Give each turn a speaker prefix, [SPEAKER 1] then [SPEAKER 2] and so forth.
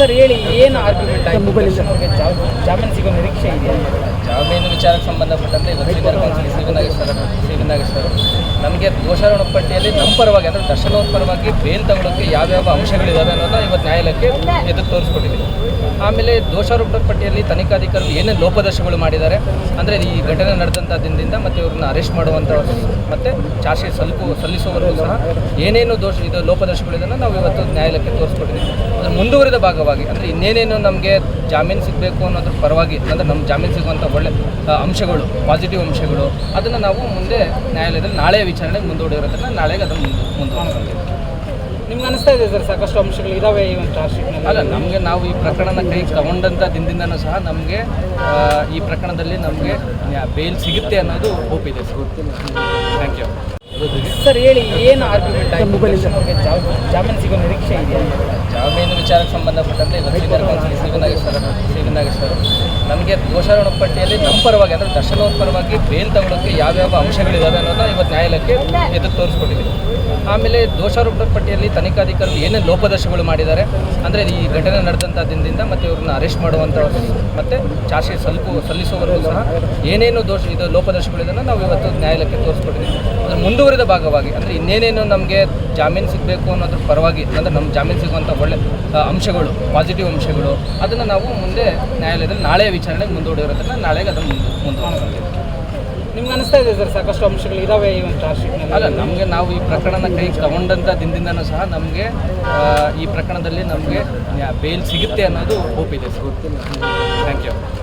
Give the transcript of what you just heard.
[SPEAKER 1] Sir ಹೇಳಿ ಏನು argument ಅವ್ರಿಗೆ ಜಾಮೀನು ಸಿಗೋ ನಿರೀಕ್ಷೆ ಇದೆಯಾ?
[SPEAKER 2] ಜಾಮೀನು ವಿಚಾರಕ್ಕೆ ಸಂಬಂಧಪಟ್ಟಂತೆ ಇವತ್ತು ಸೀನಿಯರ್ ಕೌನ್ಸಿಲ್ ಸಿ ನಾಗೇಶ್ವರ ನಮಗೆ ದೋಷಾರೋಹಣ ಪಟ್ಟಿಯಲ್ಲಿ ನಮ್ಮ ಪರವಾಗಿ ಅಂದರೆ ದರ್ಶನ್ ಅವ್ರ ಪರವಾಗಿ ಬೇಲ್ ತಗೊಳ್ಳೋಕ್ಕೆ ಯಾವ್ಯಾವ ಅಂಶಗಳಿದ್ದಾವೆ ಅನ್ನೋದನ್ನ ಇವತ್ತು ನ್ಯಾಯಾಲಯಕ್ಕೆ ಎದುರು ತೋರಿಸ್ಕೊಟ್ಟಿದ್ದೀವಿ. ಆಮೇಲೆ ದೋಷಾರೋಪ ಪಟ್ಟಿಯಲ್ಲಿ ತನಿಖಾಧಿಕಾರಿಗಳು ಏನೇನು ಲೋಪದೋಷಗಳು ಮಾಡಿದ್ದಾರೆ, ಅಂದರೆ ಈ ಘಟನೆ ನಡೆದಂಥ ದಿನದಿಂದ ಮತ್ತು ಇವ್ರನ್ನ ಅರೆಸ್ಟ್ ಮಾಡುವಂಥ ಮತ್ತು ಚಾರ್ಜ್ ಶೀಟ್ ಸಲ್ಕು ಸಲ್ಲಿಸುವವರೆಗೂ ಸಹ ಏನೇನು ದೋಷ ಇದು ಲೋಪದೋಷಗಳಿದನ್ನು ನಾವು ಇವತ್ತು ನ್ಯಾಯಾಲಯಕ್ಕೆ ತೋರಿಸ್ಕೊಟ್ಟಿದ್ದೀವಿ. ಅದರ ಮುಂದುವರಿದ ಭಾಗವಾಗಿ, ಅಂದರೆ ಇನ್ನೇನೇನು ನಮಗೆ ಜಾಮೀನು ಸಿಗಬೇಕು ಅನ್ನೋದ್ರ ಪರವಾಗಿ, ಅಂದರೆ ನಮ್ಮ ಜಾಮೀನು ಸಿಗುವಂಥ ಒಳ್ಳೆ ಅಂಶಗಳು ಪಾಸಿಟಿವ್ ಅಂಶಗಳು ಅದನ್ನು ನಾವು ಮುಂದೆ ನ್ಯಾಯಾಲಯದಲ್ಲಿ ನಾಳೆ ವಿಚಾರಣೆಗೆ ಮುಂದೂಡಿರೋದನ್ನು ನಾಳೆಗೆ ಅದನ್ನು ಮುಂದೆ ಮುಂದುವರಿಸ್ತೀವಿ.
[SPEAKER 1] ನಿಮ್ಗೆ ಅನಿಸ್ತಾ ಇದೆ ಸರ್ ಸಾಕಷ್ಟು ಅಂಶಗಳು ಇದಾವೆ ಈ ಒಂದು ಚಾರ್ಜ್ ಶೀಟ್ನಲ್ಲಿ
[SPEAKER 2] ಅಲ್ಲ ನಮಗೆ ನಾವು ಈ ಪ್ರಕರಣ ಕೈ ತಗೊಂಡಂಥ ದಿನದಿಂದನೂ ಸಹ ನಮಗೆ ಈ ಪ್ರಕರಣದಲ್ಲಿ ನಮಗೆ ಬೇಲ್ ಸಿಗುತ್ತೆ ಅನ್ನೋದು ಹೋಪ್ ಇದೆ ಸರ್. ಥ್ಯಾಂಕ್ ಯು
[SPEAKER 1] ಸರ್ ಹೇಳಿ ಏನು ಆರ್ಗ್ಯುಮೆಂಟ್ ಜಾಮೀನು ಸಿಗೋ ನಿರೀಕ್ಷೆ ಇದೆ
[SPEAKER 2] ಜಾಮೀನು ವಿಚಾರಕ್ಕೆ ಸಂಬಂಧಪಟ್ಟಂತೆ ಇವತ್ತು ಸೀನಿಯರ್ ಕೌನ್ಸಿಲ್ ನಮಗೆ ದೋಷಾರೋಪ ಪಟ್ಟಿಯಲ್ಲಿ ನಮ್ಮ ಪರವಾಗಿ ಅಂದರೆ ದರ್ಶನ್ ಪರವಾಗಿ ಬೇಲ್ ತಗೊಳ್ಳೋಕ್ಕೆ ಯಾವ್ಯಾವ ಅಂಶಗಳಿದ್ದಾವೆ ಅನ್ನೋದನ್ನ ಇವತ್ತು ನ್ಯಾಯಾಲಯಕ್ಕೆ ಎದುರು ತೋರಿಸ್ಕೊಟ್ಟಿದ್ದೀವಿ. ಆಮೇಲೆ ದೋಷಾರೋಪ ಪಟ್ಟಿಯಲ್ಲಿ ತನಿಖಾಧಿಕಾರಿಗಳು ಏನೇನು ಲೋಪದೋಷಗಳು ಮಾಡಿದ್ದಾರೆ, ಅಂದರೆ ಈ ಘಟನೆ ನಡೆದಂಥ ದಿನದಿಂದ ಮತ್ತು ಇವ್ರನ್ನ ಅರೆಸ್ಟ್ ಮಾಡುವಂಥವ್ರು ಮತ್ತು ಚಾರ್ಜ್ ಶೀಟ್ ಸಲ್ಕು ಸಹ ಏನೇನು ದೋಷ, ಇದು ಲೋಪದೋಷಗಳಿದನ್ನು ನಾವು ಇವತ್ತು ನ್ಯಾಯಾಲಯಕ್ಕೆ ತೋರಿಸ್ಕೊಟ್ಟಿದ್ದೀವಿ. ಅದು ಮುಂದುವರಿದ ಭಾಗವಾಗಿ, ಅಂದರೆ ಇನ್ನೇನೇನು ನಮಗೆ ಜಾಮೀನು ಸಿಗಬೇಕು ಅನ್ನೋದ್ರ ಪರವಾಗಿ, ಅಂದರೆ ನಮ್ಮ ಜಾಮೀನು ಸಿಗುವಂಥ ಒಳ್ಳೆ ಅಂಶಗಳು ಪಾಸಿಟಿವ್ ಅಂಶಗಳು, ಅದನ್ನು ನಾವು ಮುಂದೆ ನ್ಯಾಯಾಲಯದಲ್ಲಿ ನಾಳೆ ವಿಚಾರಣೆಗೆ ಮುಂದೂಡಿರೋದ್ರಿಂದ ನಾಳೆಗೆ ಅದನ್ನು ಮುಂದೆ ಮುಂದುವರಿಸ್ತೀವಿ
[SPEAKER 1] ನಿಮ್ಗೆ ಅನಿಸ್ತಾ ಇದೆ ಸರ್ ಸಾಕಷ್ಟು ಅಂಶಗಳು ಇದಾವೆ ಈ ಒಂದು ಚಾರ್ಜ್ ಶೀಟ್ನಲ್ಲಿ
[SPEAKER 2] ಅಲ್ಲ ನಮಗೆ ನಾವು ಈ ಪ್ರಕರಣ ಕೈ ತಗೊಂಡಂಥ ದಿನದಿಂದನೂ ಸಹ ನಮಗೆ ಈ ಪ್ರಕರಣದಲ್ಲಿ ನಮಗೆ ಬೇಲ್ ಸಿಗುತ್ತೆ ಅನ್ನೋದು ಹೋಪ್ ಇದೆ ಸರ್. Thank you